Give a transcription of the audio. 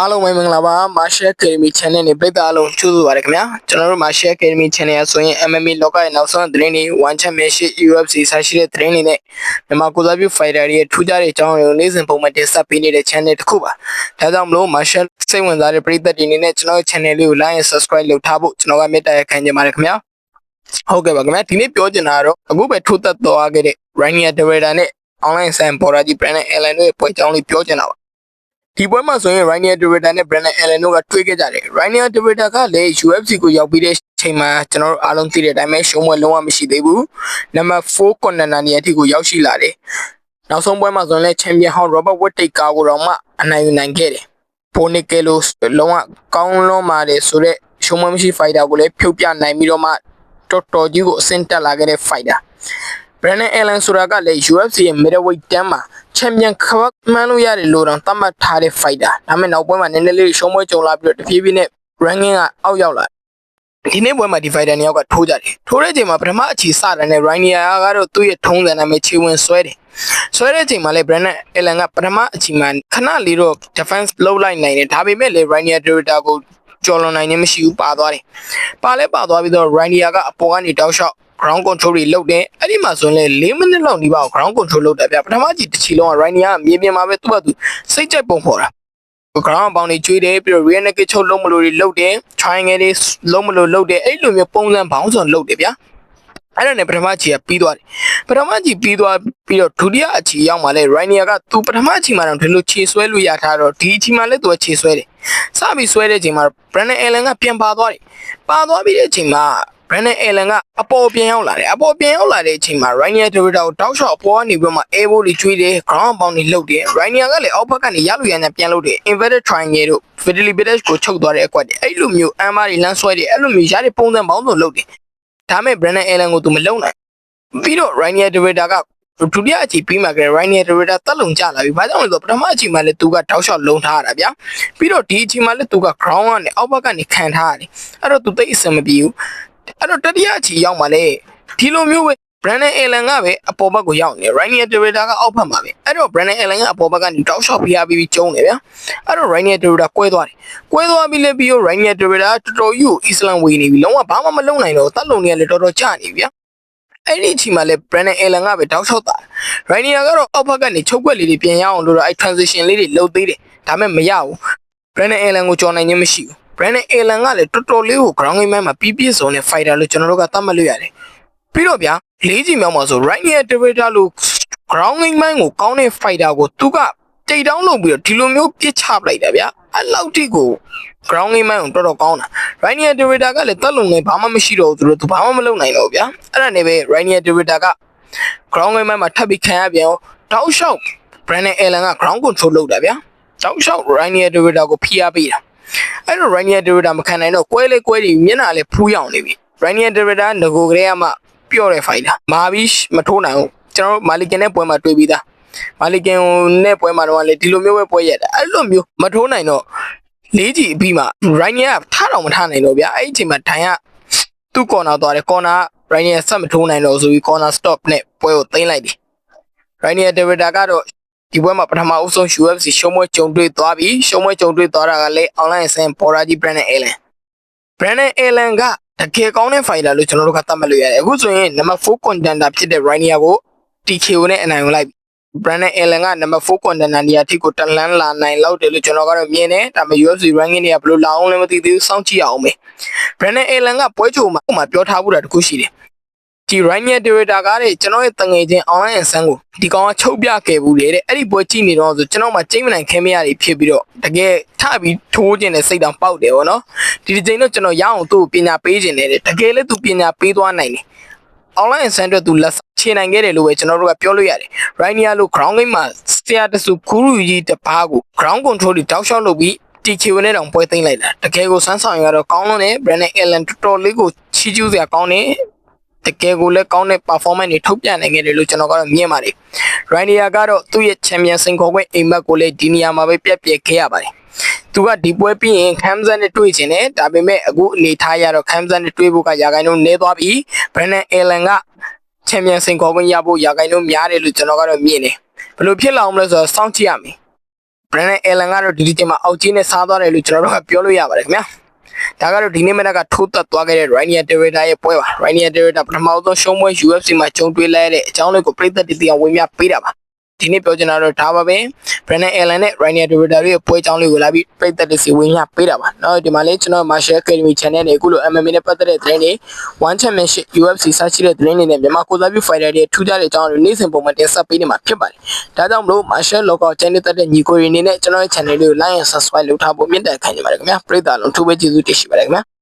အားလုံးပဲမင်္ဂလာပါ Martial Academy Channel နဲ့ပြည်သားအားလုံးကြိုဆိုပါရခင်ဗျာကျွန်တော်တို့ Martial Academy Channel ရဆိုရင် MMA လောကရဲ့နောက်ဆုံးသတင်းတွေ One Championship UFC ဆရှိတဲ့သတင်းတွေနဲ့မြန်မာကိုယ်စားပြု fighter တွေရဲ့ထူးခြားတဲ့အကြောင်းတွေကိုနေ့စဉ်ပုံမှန်တင်ဆက်ပေးနေတဲ့ channel တစ်ခုပါဒါကြောင့်မလို့ Martial စိတ်ဝင်စားတဲ့ပရိသတ်တွေအနေနဲ့ကျွန်တော်ရဲ့ channel လေးကို like and subscribe လုပ်ထားဖို့ကျွန်တော်ကမေတ္တာရက်ခံချင်ပါတယ်ခင်ဗျာဟုတ်ကဲ့ပါခင်ဗျာဒီနေ့ပြောချင်တာကတော့အခုပဲထိုးသက်သွားခဲ့တဲ့ Rainier Derrida နဲ့ online sign border ကြီး brand နဲ့ Allen တို့ရဲ့ပွဲကြောင်းလေးပြောချင်တာပါ ဒီပွဲမှာဆိုရင် Rainier Derrida နဲ့ Brandon Allen တို့ကတွေ့ခဲ့ကြတယ်။ Rainier Derrida ကလည်း UFC ကိုရောက်ပြီးတဲ့အချိန်မှာကျွန်တော်တို့အားလုံးသိတဲ့အတိုင်းပဲရှုံးပွဲလုံးဝမရှိသေးဘူး။နံပါတ်4 contender နေရာထိကိုရောက်ရှိလာတယ်။နောက်ဆုံးပွဲမှာဆိုရင်လည်း Champion ဟောင်း Robert Whittaker ကိုတော့မှအနိုင်ယူနိုင်ခဲ့တယ်။ Bonique လို့လုံးဝကောင်းလွန်ပါတယ်ဆိုတော့ရှုံးပွဲမရှိ fighter ကိုလည်းဖြုတ်ပြနိုင်ပြီးတော့မှတော်တော်ကြီးကိုအဆင့်တက်လာခဲ့တဲ့ fighter ။ Brandon Allen ဆိုတာကလည်း UFC ရဲ့ middleweight တန်းမှာ champion ခပတ်မှန်းလို့ရတယ်လို့တော့သတ်မှတ်ထားတဲ့ fighter ဒါပေမဲ့နောက်ပွဲမှာနည်းနည်းလေးရှုံးပွဲကြုံလာပြီးတော့တဖြည်းဖြည်းနဲ့ ranking ကအောက်ရောက်လာဒီနေ့ပွဲမှာဒီ fighter နှစ်ယောက်ကထိုးကြတယ်ထိုးတဲ့အချိန်မှာပထမအခြေစတာနဲ့ Rainier ကတော့သူ့ရဲ့ထုံးစံနာမည်ခြေဝင်ဆွဲတယ်ဆွဲတဲ့အချိန်မှာလည်း Brandon Allen ကပထမအချိန်မှာခဏလေးတော့ defense လုပ်လိုက်နိုင်တယ်ဒါပေမဲ့လည်း Rainier Derrida ကိုကျော်လွန်နိုင်ခြင်းမရှိဘူးပါသွားတယ်ပါလဲပါသွားပြီးတော့ Rainier ကအပေါ်ကနေတောက်လျှောက် ground control တွေလုပ်တယ်အဲ့ဒီမှာဆိုရင်လေ4မိနစ်လောက်ဒီပါ ground control လုပ်တယ်ဗျပထမကြီးတစ်ချီလုံးက Rainier ကမြေပြင်မှာပဲသူ့ဘာသူစိတ်ကြိုက်ပုံဖော်တာ ground ပေါင်းတွေကျွေးတယ်ပြီးတော့ rear naked ချုပ်လုံးမလို့တွေလုပ်တယ် triangle တွေလုံးမလို့လုပ်တယ်အဲ့လိုမျိုးပုံစံဘောင်းစုံလုပ်တယ်ဗျာအဲ့ဒါနဲ့ပထမချီကပြီးသွားတယ်ပထမချီပြီးသွားပြီးတော့ဒုတိယအချီရောက်မှလဲ Rainier ကသူပထမအချီမှာတော့ဒီလိုခြေဆွဲလို့ရထားတော့ဒီအချီမှာလဲသူကခြေဆွဲတယ်စပြီးဆွဲတဲ့အချိန်မှာ Brandon Allen ကပြန်ပါသွားတယ်ပါသွားပြီးတဲ့အချိန်မှာ Brandon Allen ကအပေါ်ပြန်ရောက်လာတယ်အပေါ်ပြန်ရောက်လာတဲ့အချိန်မှာ Rainier Derrida ကိုတောက်လျှောက်အပေါ်ကနေပြီးတော့မှ elbow တွေကျွေးတယ် ground pound တွေလုပ်တယ် Rainier ကလည်းအောက်ဘက်ကနေရလို့ရညာပြန်လုပ်တယ် inverted triangle တို့ fidelity bidesh ကိုချုပ်သွားတဲ့အကွက်တွေအဲ့လိုမျိုးအမ်းမတွေလမ်းဆွဲတယ်အဲ့လိုမျိုးရတဲ့ပုံစံပေါင်းစုံလုပ်တယ်ဒါမဲ့ Brandon Allen ကိုသူမလုံနိုင်ပြီးတော့ Rainier Derrida ကဒုတိယအချိန်ပြီးမှက Rainier Derrida တက်လုံကျလာပြီ။ဘာကြောင့်လဲဆိုတော့ပထမအချိန်မှာလည်းသူကတောက်လျှောက်လုံထားရတာဗျာ။ပြီးတော့ဒီအချိန်မှာလည်းသူက ground ကနေအောက်ဘက်ကနေခံထားရတယ်။အဲ့တော့သူသိအဆင်မပြေဘူး။ အဲ့တော့တတိယအချိန်ရောက်မှလည်းဒီလိုမျိုးပဲ Brandon Allen ကပဲအပေါ်ဘက်ကိုရောက်နေ Rainier Derrida ကအောက်ဘက်မှာပဲအဲ့တော့ Brandon Allen ကအပေါ်ဘက်ကနေတောက်လျှောက်ဖိအားပြီးပြီးကျုံးနေဗျာအဲ့တော့ Rainier Derrida ကွဲသွားတယ်ကွဲသွားပြီးလည်းပြီးတော့ Rainier Derrida တော်တော်ကြီးကို Islam ဝေနေပြီလုံးဝဘာမှမလုပ်နိုင်တော့တတ်လုံနေရလေတော်တော်ကြာနေဗျာအဲ့ဒီအချိန်မှာလဲ Brandon Allen ကပဲတောက်လျှောက်တာ Rainier ကတော့အောက်ဘက်ကနေချုပ်ွက်လေးတွေပြင်ရအောင်လို့တော့အဲ့ transition လေးတွေလုပ်သေးတယ်ဒါပေမဲ့မရဘူး Brandon Allen ကိုကြော်နိုင်ခြင်းမရှိဘူး Brandon Allen ကလည်းတော်တော်လေးကို ground game မှာပြပြစုံတဲ့ fighter လို့ကျွန်တော်တို့ကသတ်မှတ်လို့ရတယ်ပြီးတော့ဗျာလေးကြီးမြောက်မှာဆို Rainier Derrida လို့ ground game ကိုကောင်းတဲ့ fighter ကိုသူကတိတ်တောင်းလုပ်ပြီးတော့ဒီလိုမျိုးပြစ်ချပလိုက်တာဗျာအဲ့လောက်ထိကို ground game ကိုတော်တော်ကောင်းတာ Rainier Derrida ကလည်းတက်လုံနေဘာမှမရှိတော့ဘူးသူတို့သူဘာမှမလုပ်နိုင်တော့ဘူးဗျာအဲ့ဒါနဲ့ပဲ Rainier Derrida က ground game မှာထပ်ပြီးခံရပြန်အောင်တောက်လျှောက် Brandon Allen က ground control လုပ်တာဗျာတောက်လျှောက် Rainier Derrida ကိုဖိအားပေးတာ အဲ့တော့ Rainier Derrida မခံနိုင်တော့ကွဲလေကွဲလေမျက်နှာလည်းဖူးရောင်နေပြီ Rainier Derrida ငကိုကလေးကမှပျော့တဲ့ fighter မာပြီးမထိုးနိုင်ဘူးကျွန်တော်တို့မာလီကင်နဲ့ပွဲမှာတွေ့ပြီးသားမာလီကင်နဲ့ပွဲမှာတော့လေဒီလိုမျိုးပဲပွဲရက်တာအဲ့လိုမျိုးမထိုးနိုင်တော့လေးကြီးအပြီးမှာ Rainier ကထားတော့မထားနိုင်တော့ဗျာအဲ့ဒီအချိန်မှာဒိုင်ကသူ့ corner သွားတယ် corner Rainier ဆက်မထိုးနိုင်တော့ဆိုပြီး corner stop နဲ့ပွဲကိုသိမ်းလိုက်တယ် Rainier Derrida ကတော့ ဒီပွဲမှာပထမအဆုံး UFC ရှုံးပွဲကြုံတွေ့သွားပြီးရှုံးပွဲကြုံတွေ့သွားတာကလည်း online အဆင့် Border ကြီး Brandon Allen Brandon Allen ကတကယ်ကောင်းတဲ့ fighter လို့ကျွန်တော်တို့ကသတ်မှတ်လို့ရတယ်အခုဆိုရင် number 4 contender ဖြစ်တဲ့ Rainier ကို TKO နဲ့အနိုင်ယူလိုက်ပြီ Brandon Allen က number 4 contender နေရာထိကိုတလန်းလာနိုင်လောက်တယ်လို့ကျွန်တော်ကတော့မြင်တယ်ဒါပေမဲ့ UFC ranking တွေကဘယ်လိုလာအောင်လဲမသိသေးဘူးစောင့်ကြည့်အောင်ပဲ Brandon Allen ကပွဲချိုမှာဟိုမှာပြောထားဘူးတာတခုရှိတယ် ဒီ Rainier Derrida ကတဲ့ကျွန်တော်ရဲ့တငယ်ချင်း online ဆန်းကိုဒီကောင်ကချုပ်ပြခဲ့ဘူးလေတဲ့အဲ့ဒီပွဲကြည့်နေတော့ဆိုကျွန်တော်မှချိန်မနိုင်ခဲမရတွေဖြစ်ပြီးတော့တကယ်ထပြီးထိုးခြင်းနဲ့စိတ်တောင်ပေါက်တယ်ဗောနော်ဒီဒီချိန်တော့ကျွန်တော်ရအောင်သူ့ကိုပညာပေးခြင်းနဲ့တဲ့တကယ်လည်းသူပညာပေးသွားနိုင်တယ် online ဆန်းအတွက်သူလက်ချေနိုင်ခဲ့တယ်လို့ပဲကျွန်တော်တို့ကပြောလို့ရတယ် Rainier လို့ ground game မှာ steer တစုခူးရူကြီးတစ်ပါးကို ground control တွေတောက်လျှောက်လုပ်ပြီး TKO နဲ့တောင်ပွဲသိမ်းလိုက်တာတကယ်ကိုစမ်းဆောင်ရတော့ကောင်းလို့နဲ့ Brandon Allen တော်တော်လေးကိုချီးကျူးစရာကောင်းတယ် တကယ်ကိုလည်းကောင်းတဲ့ performance တွေထုတ်ပြနိုင်ခဲ့တယ်လို့ကျွန်တော်ကတော့မြင်ပါတယ် Rainier ကတော့သူ့ရဲ့ champion စင်ခေါ်ခွင့်အိမ်မက်ကိုလည်းဒီနေရာမှာပဲပြက်ပြက်ခဲ့ရပါတယ်သူကဒီပွဲပြီးရင်ခမ်ဇန်နဲ့တွေ့ချင်တယ်ဒါပေမဲ့အခုအနေထားရတော့ခမ်ဇန်နဲ့တွေ့ဖို့ကရာဂိုင်းလုံးနေသွားပြီ Brandon Allen ကချန်ပီယံစင်ခေါ်ခွင့်ရဖို့ရာဂိုင်းလုံးများတယ်လို့ကျွန်တော်ကတော့မြင်တယ်ဘယ်လိုဖြစ်လာအောင်မလဲဆိုတော့စောင့်ကြည့်ရမယ် Brandon Allen ကတော့ဒီဒီချိန်မှာအောက်ကြီးနဲ့စားသွားတယ်လို့ကျွန်တော်တို့ကပြောလို့ရပါတယ်ခင်ဗျာ ဒါကတော့ဒီနေ့မနက်ကထိုးသက်သွားခဲ့တဲ့ Rainier Derrida ရဲ့ပွဲပါ Rainier Derrida ပထမဆုံးရှုံးပွဲ UFC မှာကြုံတွေ့လိုက်တဲ့အကြောင်းလေးကိုပြည်သက်တည်တည်အောင်ဝင်ပြပေးတာပါ ဒီနေ့ပြောချင်တာတော့ဒါပါပဲ Brandon Allen နဲ့ Rainier Derrida တို့ရဲ့ပွဲအကြောင်းလေးကိုလာပြီးပြည်သက်တည်စီဝင်ပြပေးတာပါเนาะဒီမှာလေးကျွန်တော် Martial Academy Channel နဲ့အခုလို MMA နဲ့ပတ်သက်တဲ့သတင်းတွေ One Championship UFC စရှိတဲ့သတင်းတွေနဲ့မြန်မာကိုစားပြု fighter တွေထူးခြားတဲ့အကြောင်းတွေနေ့စဉ်ပုံမှန်တင်ဆက်ပေးနေမှာဖြစ်ပါတယ်ဒါကြောင့်မလို့ Martial Local Channel တက်တဲ့ညီကိုတွေအနေနဲ့ကျွန်တော်ရဲ့ channel လေးကို like and subscribe လုပ်ထားဖို့မြင့်တက်ခိုင်းနေပါတယ်ခင်ဗျာပရိသတ်လုံးထူးပဲကျေးဇူးတင်ရှိပါတယ်ခင်ဗျာ